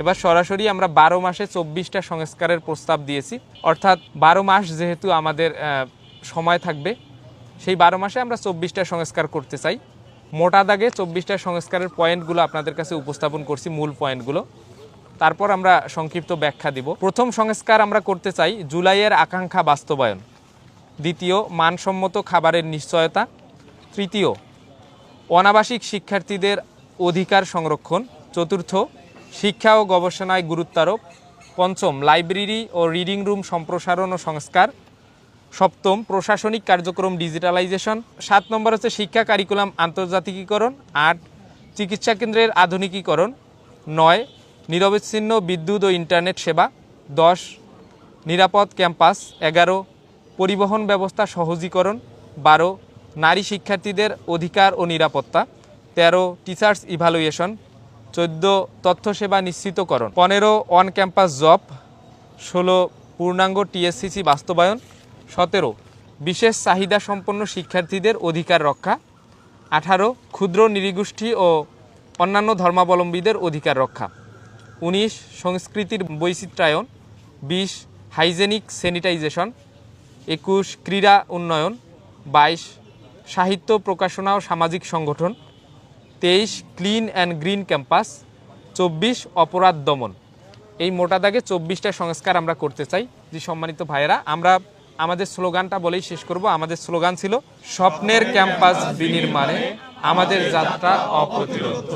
এবার সরাসরি আমরা বারো মাসে চব্বিশটা সংস্কারের প্রস্তাব দিয়েছি। অর্থাৎ বারো মাস যেহেতু আমাদের সময় থাকবে, সেই বারো মাসে আমরা চব্বিশটা সংস্কার করতে চাই। মোটা দাগে চব্বিশটা সংস্কারের পয়েন্টগুলো আপনাদের কাছে উপস্থাপন করছি, মূল পয়েন্টগুলো। তারপর আমরা সংক্ষিপ্ত ব্যাখ্যা দিব। প্রথম সংস্কার আমরা করতে চাই জুলাইয়ের আকাঙ্ক্ষা বাস্তবায়ন। দ্বিতীয়, মানসম্মত খাবারের নিশ্চয়তা। তৃতীয়, অনাবাসিক শিক্ষার্থীদের অধিকার সংরক্ষণ। চতুর্থ শিক্ষা ও গবেষণায় গুরুত্বারোপ, পঞ্চম লাইব্রেরি ও রিডিং রুম সম্প্রসারণ ও সংস্কার, সপ্তম প্রশাসনিক কার্যক্রম ডিজিটালাইজেশন, সাত নম্বর হচ্ছে শিক্ষা কারিকুলাম আন্তর্জাতিকীকরণ, আট চিকিৎসা কেন্দ্রের আধুনিকীকরণ, নয় নিরবিচ্ছিন্ন বিদ্যুৎ ও ইন্টারনেট সেবা, দশ নিরাপদ ক্যাম্পাস, এগারো পরিবহন ব্যবস্থা সহজীকরণ, বারো নারী শিক্ষার্থীদের অধিকার ও নিরাপত্তা, তেরো টিচার্স ইভালুয়েশন চোদ্দ তথ্য সেবা নিশ্চিতকরণ, পনেরো অন ক্যাম্পাস জব ষোলো পূর্ণাঙ্গ টিএসসিসি বাস্তবায়ন, সতেরো বিশেষ চাহিদা সম্পন্ন শিক্ষার্থীদের অধিকার রক্ষা, আঠারো ক্ষুদ্র নৃগোষ্ঠী ও অন্যান্য ধর্মাবলম্বীদের অধিকার রক্ষা, উনিশ সংস্কৃতির বৈচিত্র্যায়ন, বিশ হাইজেনিক স্যানিটাইজেশন, একুশ ক্রীড়া উন্নয়ন, বাইশ সাহিত্য প্রকাশনা ও সামাজিক সংগঠন তেইশ ক্লিন অ্যান্ড গ্রিন ক্যাম্পাস, চব্বিশ অপরাধ দমন। এই মোটা দাগে চব্বিশটা সংস্কার আমরা করতে চাই যে সম্মানিত ভাইয়েরা। আমরা আমাদের স্লোগানটা বলেই শেষ করব। আমাদের স্লোগান ছিল, স্বপ্নের ক্যাম্পাস বিনির্মাণে আমাদের যাত্রা অপ্রতিরোধ।